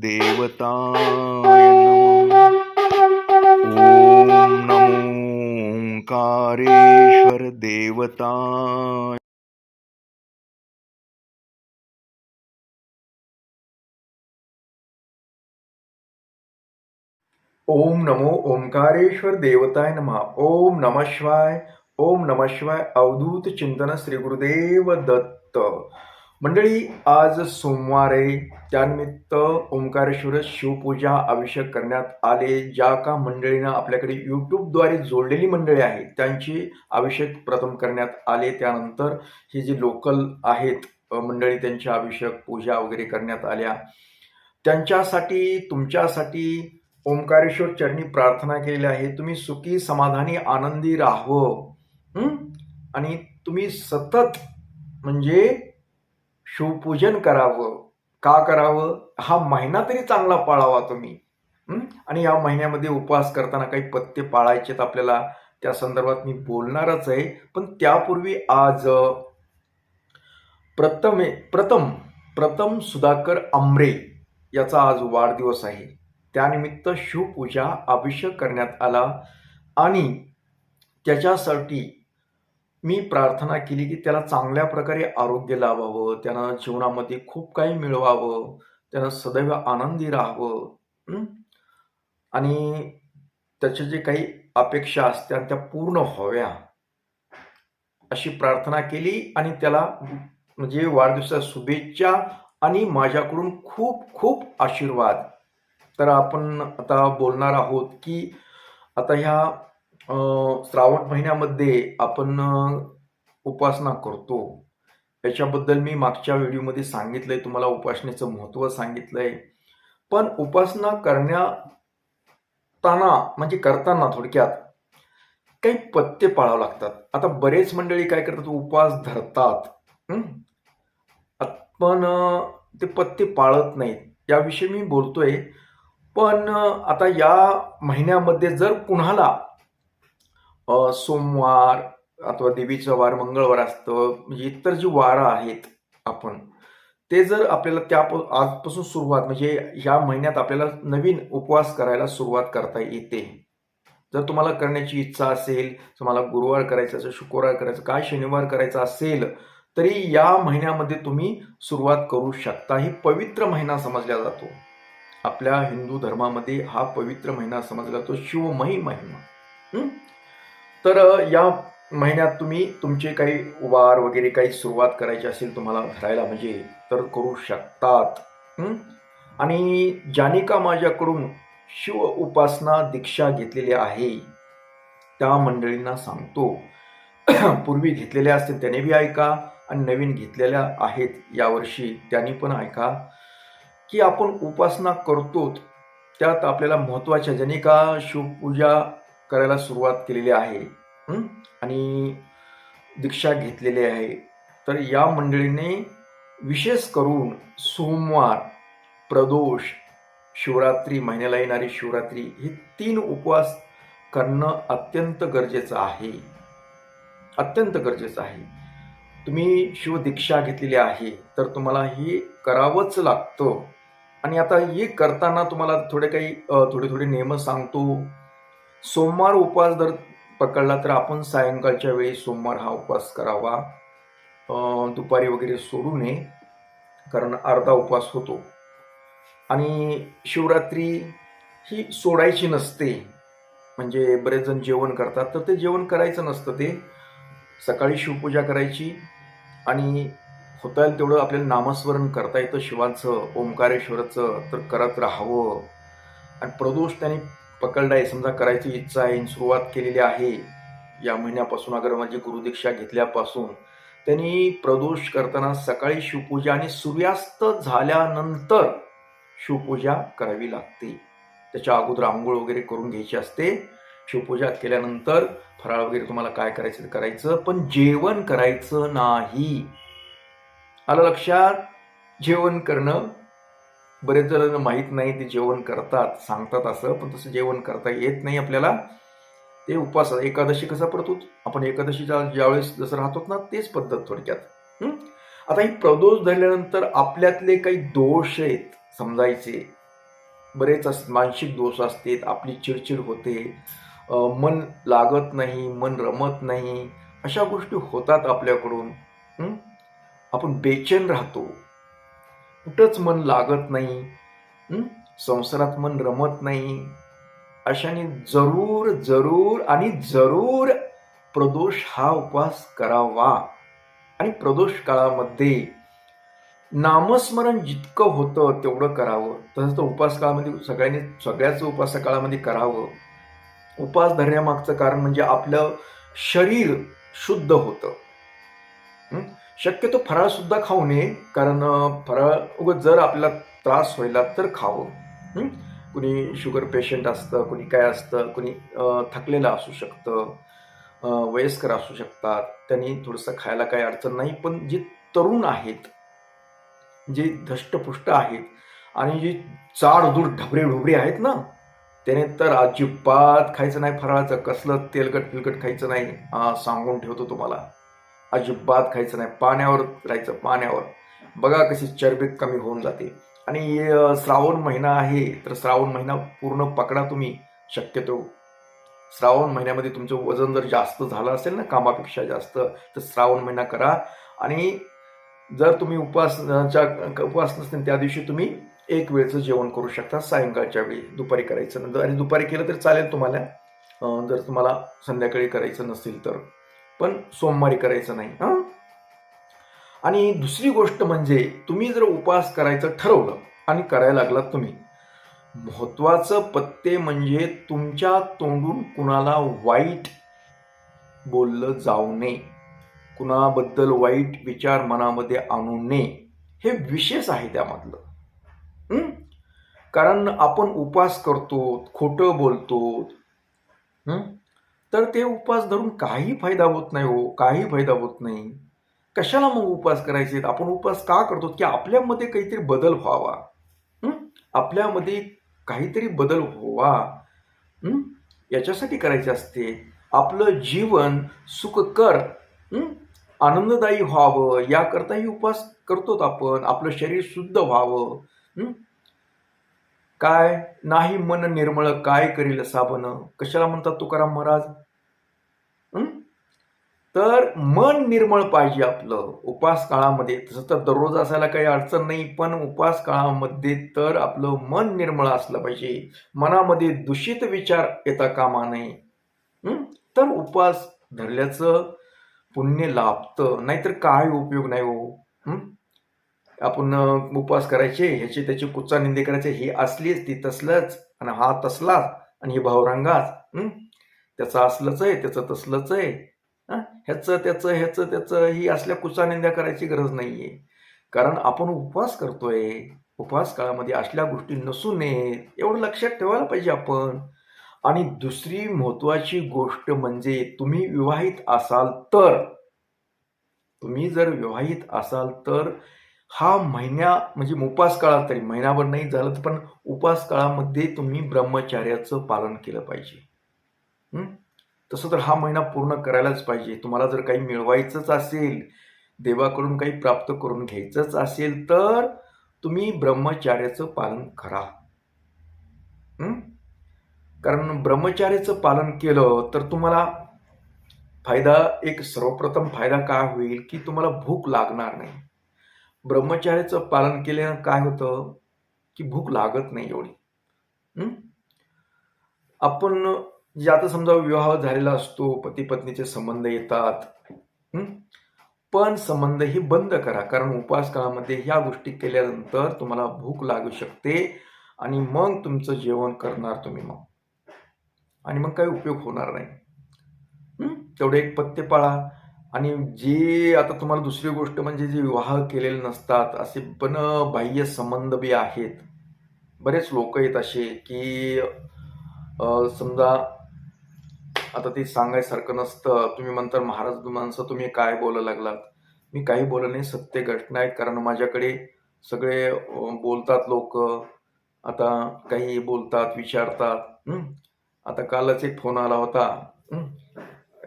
देवताय ॐ नमो ओंकारेश्वर देवताय। ओम नमो ओंकारेश्वर देवताय नमः। ओम नम शिवाय। ओम नम शिवाय। अवधूत चिंतन श्री गुरुदेव दत्त। मंडळी आज सोमवार आहे त्यानिमित्त ओंकारेश्वर शिवपूजा अभिषेक करण्यात आले ज्या का मंडळीनं आपल्याकडे यूट्यूबद्वारे जोडलेली मंडळी आहेत त्यांची अभिषेक प्रथम करण्यात आले. त्यानंतर ही जी लोकल आहेत मंडळी त्यांच्या अभिषेक पूजा वगैरे करण्यात आल्या. त्यांच्यासाठी तुमच्यासाठी ओंकारेश्वर चरणी प्रार्थना केलेली आहे. तुम्ही सुखी समाधानी आनंदी राहावं आणि तुम्ही सतत म्हणजे शिवपूजन करावं. का करावं? हा महिना तरी चांगला पाळावा तुम्ही. आणि या महिन्यामध्ये उपवास करताना काही पत्ते पाळायचेत आपल्याला त्या संदर्भात मी बोलणारच आहे. पण त्यापूर्वी आज प्रथमे प्रथम प्रथम सुधाकर आंबरे याचा आज वाढदिवस आहे. त्यानिमित्त शिवपूजा अभिषेक करण्यात आला आणि त्याच्यासाठी मी प्रार्थना केली की त्याला चांगल्या प्रकारे आरोग्य लावावं त्यानं जीवनामध्ये खूप काही मिळवावं त्यानं सदैव आनंदी राहावं आणि त्याच्या जे काही अपेक्षा असत्या त्या पूर्ण व्हाव्या अशी प्रार्थना केली आणि त्याला म्हणजे वाढदिवसा शुभेच्छा आणि माझ्याकडून खूप खूप आशीर्वाद. तर आपण आता बोलणार आहोत की आता ह्या श्रावण महिन्यामध्ये आपण उपासना करतो. याच्याबद्दल मी मागच्या व्हिडिओमध्ये सांगितलंय तुम्हाला उपासनेचं महत्त्व सांगितलंय. पण उपासना करण्याताना म्हणजे करताना थोडक्यात काही पत्ते पाळावं लागतात. आता बरेच मंडळी काय करतात उपास धरतात. पण ते पत्ते पाळत नाहीत. याविषयी मी बोलतोय. पण आता या महिन्यामध्ये जर कुणाला सोमवार अथवा देवीचं वार मंगळवार असतं. म्हणजे इतर जी वारं आहेत आपण ते जर आपल्याला त्या आजपासून सुरुवात म्हणजे या महिन्यात आपल्याला नवीन उपवास करायला सुरुवात करता येते. जर तुम्हाला करण्याची इच्छा असेल तुम्हाला गुरुवार करायचं असेल शुक्रवार करायचं काय शनिवार करायचा असेल तरी या महिन्यामध्ये तुम्ही सुरुवात करू शकता. ही पवित्र महिना समजला जातो. आपल्या हिंदू धर्मामध्ये हा पवित्र महिना समजला जातो. शिवमही महिना तर या महिन्यात तुम्ही तुमचे काही वार वगैरे काही सुरुवात करायची असेल तुम्हाला करायला म्हणजे तर करू शकतात. आणि ज्याने का माझ्याकडून शिव उपासना दीक्षा घेतलेली आहे त्या मंडळींना सांगतो. पूर्वी घेतलेल्या असतील त्याने बी ऐका आणि नवीन घेतलेल्या आहेत यावर्षी त्यांनी पण ऐका. की आपण उपासना करतो त्यात आपल्याला महत्त्वाच्या ज्याने का शिवपूजा करायला सुरुवात केलेली आहे. आणि दीक्षा घेतलेली आहे. तर या मंडळीने विशेष करून सोमवार प्रदोष शिवरात्री महिन्याला येणारी शिवरात्री हे तीन उपवास करणं अत्यंत गरजेचं आहे. अत्यंत गरजेचं आहे. तुम्ही शिवदीक्षा घेतलेली आहे तर तुम्हाला हे करावंच लागतं. आणि आता हे करताना तुम्हाला थोडे काही थोडे थोडे नियम सांगतो. सोमवार उपवास जर पकडला तर आपण सायंकाळच्या वेळी सोमवार हा उपवास करावा. दुपारी वगैरे सोडू नये कारण अर्धा उपवास होतो. आणि शिवरात्री ही सोडायची नसते. म्हणजे बरेच जण जेवण करतात तर ते जेवण करायचं नसतं ते. सकाळी शिवपूजा करायची आणि होता येईल तेवढं आपल्याला नामस्मरण करता येतं. शिवाचं ओंकारेश्वराचं तर करत राहावं. आणि प्रदोष त्यांनी पकडला आहे. समजा करायची इच्छा आहे आणि सुरुवात केलेली आहे. या महिन्यापासून अगर माझी गुरुदीक्षा घेतल्यापासून त्यांनी प्रदोष करताना सकाळी शिवपूजा आणि सूर्यास्त झाल्यानंतर शिवपूजा करावी लागते. त्याच्या अगोदर आंघोळ वगैरे करून घ्यायची असते. शिवपूजा केल्यानंतर फराळ वगैरे तुम्हाला काय करायचं ते करायचं पण जेवण करायचं नाही. आलं लक्षात? जेवण करणं बरेच जणांना माहीत नाही ते जेवण करतात सांगतात असं पण तसं जेवण करता येत नाही आपल्याला. ते उपवास एकादशी कसा पडतो? आपण एकादशीच्या ज्यावेळेस जसं राहतो ना तेच पद्धत थोडक्यात. आता ही प्रदोष धरल्यानंतर आपल्यातले काही दोष आहेत समजायचे. बरेच अस मानसिक दोष असतात आपली चिडचिड होते मन लागत नाही मन रमत नाही अशा गोष्टी होतात आपल्याकडून. आपण बेचैन राहतो. कुठंच मन लागत नाही संसारात मन रमत नाही. अशाने जरूर जरूर आणि जरूर प्रदोष हा उपवास करावा. आणि प्रदोष काळामध्ये नामस्मरण जितकं होतं तेवढं करावं. तसं तर उपास काळामध्ये सगळ्यांनी सगळ्याच उपास काळामध्ये करावं. उपास धरण्यामागचं कारण म्हणजे आपलं शरीर शुद्ध होतं. शक्यतो फराळसुद्धा खाऊ नये कारण फराळ उगत जर आपल्याला त्रास व्हायला तर खावं. कुणी शुगर पेशंट असतं कुणी काय असतं कुणी थकलेलं असू शकतं वयस्कर असू शकतात त्यांनी थोडंसं खायला काही अडचण नाही पण जे तरुण आहेत जे धष्टपुष्ट आहेत आणि जे चाडदूड ढबरे ढुबरे आहेत ना त्याने तर अजिबात खायचं नाही फराळाचं कसलं तेलकट फिलकट खायचं नाही सांगून ठेवतो तुम्हाला. अजिबात खायचं नाही. पाण्यावर राहायचं पाण्यावर. बघा कशी चरबी कमी होऊन जाते. आणि श्रावण महिना आहे तर श्रावण महिना पूर्ण पकडा तुम्ही. शक्यतो श्रावण महिन्यामध्ये तुमचं वजन जर जास्त झालं असेल ना कामापेक्षा जास्त तर श्रावण महिना करा. आणि जर तुम्ही उपासनाच्या उपवास नसतील त्या दिवशी तुम्ही एक वेळचं जेवण करू शकता सायंकाळच्या वेळी. दुपारी करायचं नंतर. आणि दुपारी केलं तर चालेल तुम्हाला. जर तुम्हाला संध्याकाळी करायचं नसेल तर. पण सोमवारी करायचं नाही हां? आणि दुसरी गोष्ट म्हणजे तुम्ही जर उपास करायचं ठरवलं आणि करायला लागलात तुम्ही महत्वाचं पत्ते म्हणजे तुमच्या तोंडून कुणाला वाईट बोललं जाऊ नये कुणाबद्दल वाईट विचार मनामध्ये आणू नये हे विशेष आहे त्यामधलं कारण आपण उपास करतो खोटं बोलतो तर ते उपास धरून काही फायदा होत नाही हो काही फायदा होत नाही. कशाला मग उपास करायचे? आपण उपास का करतो? की आपल्यामध्ये काहीतरी बदल व्हावा. आपल्यामध्ये काहीतरी बदल व्हावा. याच्यासाठी करायचे असते. आपलं जीवन सुखकर आनंददायी व्हावं. याकरताही उपवास करतोत आपण. आपलं शरीर शुद्ध व्हावं. काय नाही मन निर्मळ काय करील साबण? कशाला म्हणतात तुकाराम महाराज? तर मन निर्मळ पाहिजे आपलं. उपास काळामध्ये तसं तर दररोज असायला काही अडचण नाही पण उपास काळामध्ये तर आपलं मन निर्मळ असलं पाहिजे. मनामध्ये दूषित विचार येता कामा नये. तर उपवास धरल्याचं पुण्य लाभतं. नाहीतर काय उपयोग नाही हो? आपण उपवास करायचे ह्याची त्याची कुच्चा निंदे करायचे ही असलीच ती तसलंच आणि हा तसलाच आणि हे भावरांगाच हम्म त्याचं असलंच आहे त्याचं तसलंच आहे ह्याचं त्याचं ह्याचं त्याचं ही असल्या कुचा निंदा करायची गरज नाहीये. कारण आपण उपवास करतोय उपवास काळामध्ये असल्या गोष्टी नसू नयेत एवढं लक्षात ठेवायला पाहिजे आपण. आणि दुसरी महत्वाची गोष्ट म्हणजे तुम्ही विवाहित असाल तर तुम्ही जर विवाहित असाल तर हा महिन्या म्हणजे उपास काळात तरी महिनाभर नाही झालं तर पण उपास काळामध्ये तुम्ही ब्रह्मचार्याचं पालन केलं पाहिजे. तसं तर हा महिना पूर्ण करायलाच पाहिजे. तुम्हाला जर काही मिळवायचंच असेल देवाकडून काही प्राप्त करून घ्यायचंच असेल तर तुम्ही ब्रह्मचार्याचं पालन करा. कारण ब्रह्मचार्याचं पालन केलं तर तुम्हाला फायदा एक सर्वप्रथम फायदा काय होईल की तुम्हाला भूक लागणार नाही. ब्रह्मचार्याचं पालन केल्यानं काय होतं? की भूक लागत नाही एवढी. आपण जे आता समजा विवाह झालेला असतो पती पत्नीचे संबंध येतात पण संबंध ही बंद करा. कारण उपवास काळामध्ये ह्या गोष्टी केल्यानंतर तुम्हाला भूक लागू शकते आणि मग तुमचं जेवण करणार तुम्ही मग. आणि मग काही उपयोग होणार नाही. तेवढे एक पत्ते पाळा आणि जे आता तुम्हाला दुसरी गोष्ट म्हणजे जे विवाह केलेले नसतात असे पण बाह्य संबंध बी आहेत. बरेच लोक आहेत असे की समजा आता ते सांगायसारखं नसतं. तुम्ही म्हणता महाराज माणसं तुम्ही काय बोलायला लागलात? मी काही बोलत नाही. सत्य घटना आहेत. कारण माझ्याकडे सगळे बोलतात लोक. आता काही बोलतात विचारतात. आता कालच एक फोन आला होता.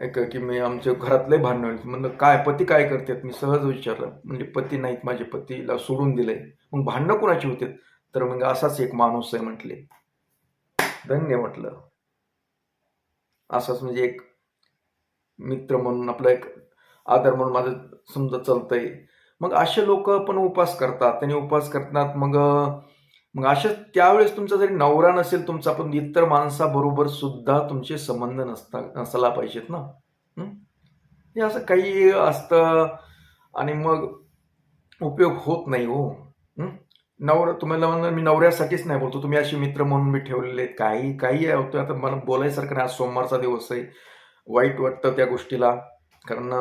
एक की मी आमच्या घरातले भांडण होईल म्हणलं काय? पती काय करतात? मी सहज विचारलं. म्हणजे पती नाहीत माझे. पतीला सोडून दिले मग भांडणं कोणाची होते तर मग असाच एक माणूस आहे म्हटले. धन्य म्हटलं. असाच म्हणजे एक मित्र म्हणून आपला एक आदर म्हणून माझं समजा चालतंय. मग असे लोक पण उपास करतात त्यांनी उपास करतात मग मग अशा त्यावेळेस तुमचा जरी नवरा नसेल तुमचा पण इतर माणसाबरोबर सुद्धा तुमचे संबंध नसता नसायला पाहिजेत ना? हे? असं काही असतं आणि मग उपयोग होत नाही हो. नवरा तुम्हाला म्हणलं मी नवऱ्यासाठीच नाही बोलतो. तुम्ही असे मित्र म्हणून मी ठेवलेले आहेत. काही काही होतं. आता मला बोलायसारखं नाही. आज सोमवारचा दिवस आहे. वाईट वाटतं त्या गोष्टीला. कारण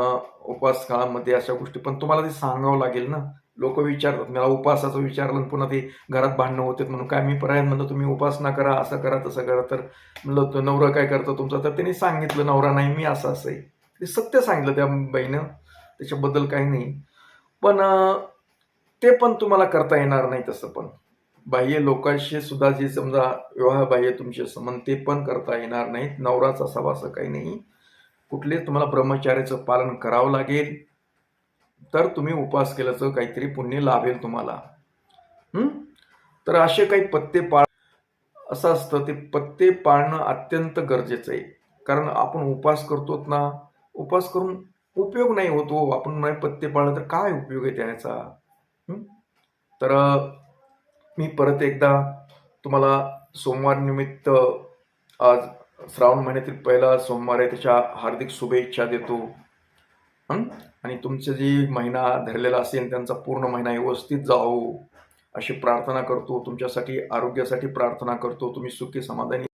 उपवास काळामध्ये अशा गोष्टी. पण तुम्हाला ते सांगावं लागेल ना? लोक विचारतात मला उपासाचं विचारलं पुन्हा ते घरात भांडणं होते म्हणून काय मी पर्याय? म्हणलं तुम्ही उपासना करा असं करा तसं करा. तर म्हणलं तो नवरा काय करतो तुमचा? तर त्यांनी सांगितलं नवरा नाही मी असं असं आहे. ते सत्य सांगितलं त्या बाईनं त्याच्याबद्दल काही नाही. पण ते पण तुम्हाला करता येणार नाही तसं पण. बाह्य लोकांशी सुद्धा जे समजा विवाह बाह्य तुमचे संबंध ते पण करता येणार नाहीत. नवराच असावा असं काही नाही. कुठले तुम्हाला ब्रह्मचार्याचं पालन करावं लागेल. तर तुम्ही उपवास केल्याचं काहीतरी पुण्य लाभेल तुम्हाला. तर असे काही पत्ते पाळ असं असतं ते पत्ते पाळणं अत्यंत गरजेचं आहे. कारण आपण उपवास करतोत ना उपवास करून उपयोग नाही होतो हो. आपण नाही पत्ते पाळलं तर काय उपयोग आहे त्याचा? तर मी परत एकदा तुम्हाला सोमवार निमित्त आज श्रावण महिन्यातील पहिला सोमवार आहे त्याच्या हार्दिक शुभेच्छा देतो. आणि तुमचं जी महिना धरलेला असेल त्यांचा पूर्ण महिना व्यवस्थित जावो. अशी प्रार्थना करतो तुमच्यासाठी आरोग्यासाठी प्रार्थना करतो तुम्ही सुखी समाधानी